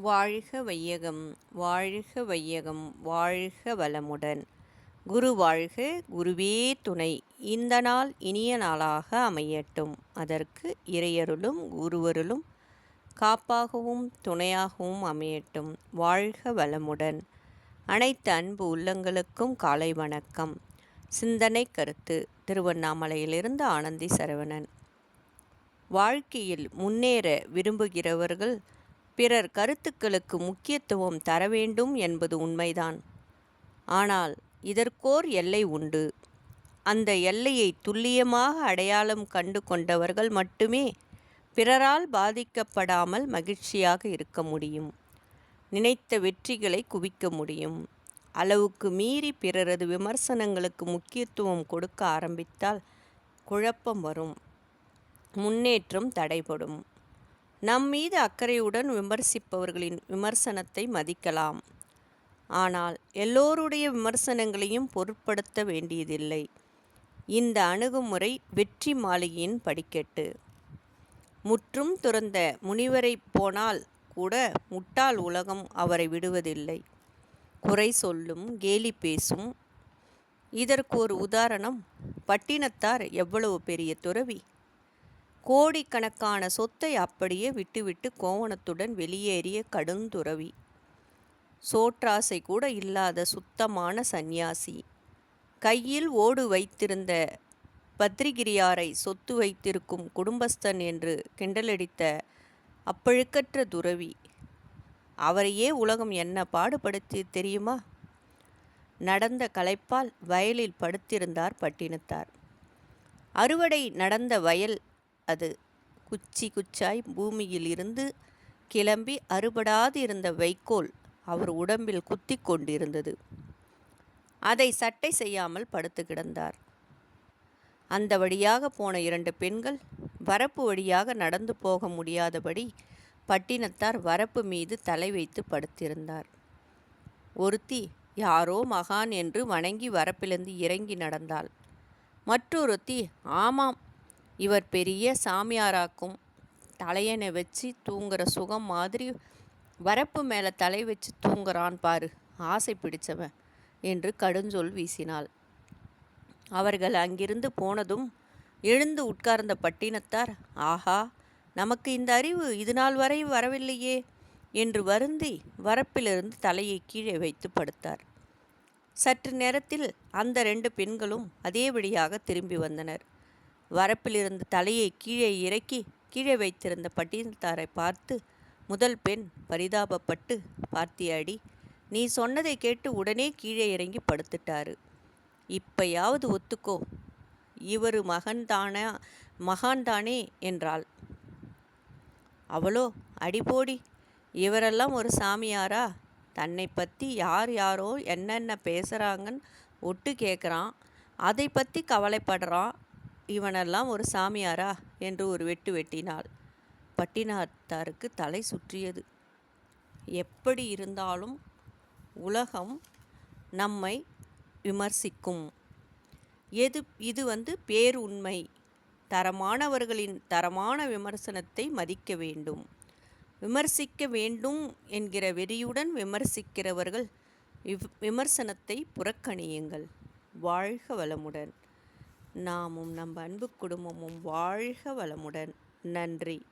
வாழ்க வையகம் வாழ்க வையகம் வாழ்க வளமுடன். குரு வாழ்க குருவே துணை. இந்த நாள் இனிய நாளாக அமையட்டும். அதற்கு இறையருளும் குருவருளும் காப்பாகவும் துணையாகவும் அமையட்டும். வாழ்க வளமுடன். அனைத்து அன்பு உள்ளங்களுக்கும் காலை வணக்கம். சிந்தனை கருத்து திருவண்ணாமலையிலிருந்து ஆனந்தி சரவணன். வாழ்க்கையில் முன்னேற விரும்புகிறவர்கள் பிறர் கருத்துக்களுக்கு முக்கியத்துவம் தர வேண்டும் என்பது உண்மைதான். ஆனால் இதற்கோர் எல்லை உண்டு. அந்த எல்லையை துல்லியமாக அடையாளம் கண்டு கொண்டவர்கள் மட்டுமே பிறரால் பாதிக்கப்படாமல் மகிழ்ச்சியாக இருக்க முடியும். நினைத்த வெற்றிகளை குவிக்க முடியும். அளவுக்கு மீறி பிறரது விமர்சனங்களுக்கு முக்கியத்துவம் கொடுக்க ஆரம்பித்தால் குழப்பம் வரும். முன்னேற்றம் தடைபடும். நம் மீது அக்கறையுடன் விமர்சிப்பவர்களின் விமர்சனத்தை மதிக்கலாம். ஆனால் எல்லோருடைய விமர்சனங்களையும் பொருட்படுத்த வேண்டியதில்லை. இந்த அணுகுமுறை வெற்றி மாளிகையின் படிக்கட்டு. முற்றும் துறந்த முனிவரை போனால் கூட முட்டாள் உலகம் அவரை விடுவதில்லை. குறை சொல்லும் கேலி பேசும். இதற்கு ஒரு உதாரணம் பட்டினத்தார் எவ்வளவு பெரிய துறவி? கோடிக்கணக்கான சொத்தை அப்படியே விட்டுவிட்டு கோவணத்துடன் வெளியேறிய கடுந்துறவி. சோற்றாசை கூட இல்லாத சுத்தமான சந்நியாசி. கையில் ஓடு வைத்திருந்த பத்ரிகிரியாரை சொத்து வைத்திருக்கும் குடும்பஸ்தன் என்று கிண்டலடித்த அப்பழுக்கற்ற துறவி அவரையே உலகம் என்ன பாடுபடுத்தி தெரியுமா? நடந்த களைப்பால் வயலில் படுத்திருந்தார் பட்டினத்தார். அறுவடை நடந்த வயல் அது குச்சி குச்சாய் பூமியில் இருந்து கிளம்பி அறுபடாது இருந்த வைக்கோல் அவர் உடம்பில் குத்தி கொண்டிருந்தது. அதை சட்டை செய்யாமல் படுத்து கிடந்தார். அந்த வழியாக போன இரண்டு பெண்கள் வரப்பு வழியாக நடந்து போக முடியாதபடி பட்டினத்தார் வரப்பு மீது தலை வைத்து படுத்திருந்தார். ஒருத்தி யாரோ மகான் என்று வணங்கி வரப்பிலிருந்து இறங்கி நடந்தாள். மற்றொருத்தி ஆமாம் இவர் பெரிய சாமியாராக்கும் தலையணை வச்சு தூங்குற சுகம் மாதிரி வரப்பு மேலே தலை வச்சு தூங்குறான் பாரு ஆசை பிடிச்சவன் என்று கடுஞ்சொல் வீசினாள். அவர்கள் அங்கிருந்து போனதும் எழுந்து உட்கார்ந்த பட்டினத்தார் ஆஹா நமக்கு இந்த அறிவு இது நாள் வரை வரவில்லையே என்று வருந்தி வரப்பிலிருந்து தலையை கீழே வைத்து படுத்தார். சற்று நேரத்தில் அந்த ரெண்டு பெண்களும் அதேபடியாக திரும்பி வந்தனர். வரப்பிலிருந்து தலையை கீழே இறக்கி கீழே வைத்திருந்த பட்டினத்தாரை பார்த்து முதல் பெண் பரிதாபப்பட்டு பார்த்தியாடி நீ சொன்னதை கேட்டு உடனே கீழே இறங்கி படுத்துட்டாரு. இப்பயாவது ஒத்துக்கோ. இவர் மகன்தானா மகான்தானே என்றாள். அவளோ அடிபோடி இவரெல்லாம் ஒரு சாமியாரா? தன்னை பற்றி யார் யாரோ என்னென்ன பேசுகிறாங்கன்னு ஒட்டு கேட்குறான் அதை பற்றி கவலைப்படுறான். இவனெல்லாம் ஒரு சாமியாரா? என்று ஒரு வெட்டு வெட்டினாள். பட்டினாத்தாருக்கு தலை சுற்றியது. எப்படி இருந்தாலும் உலகம் நம்மை விமர்சிக்கும். எது இது வந்து பேருண்மை தரமானவர்களின் தரமான விமர்சனத்தை மதிக்க வேண்டும். விமர்சிக்க வேண்டும் என்கிற வெறியுடன் விமர்சிக்கிறவர்கள் விமர்சனத்தை புறக்கணியுங்கள். வாழ்க வளமுடன். நாமும் நம் அன்பு குடும்பமும் வாழ்க வளமுடன். நன்றி.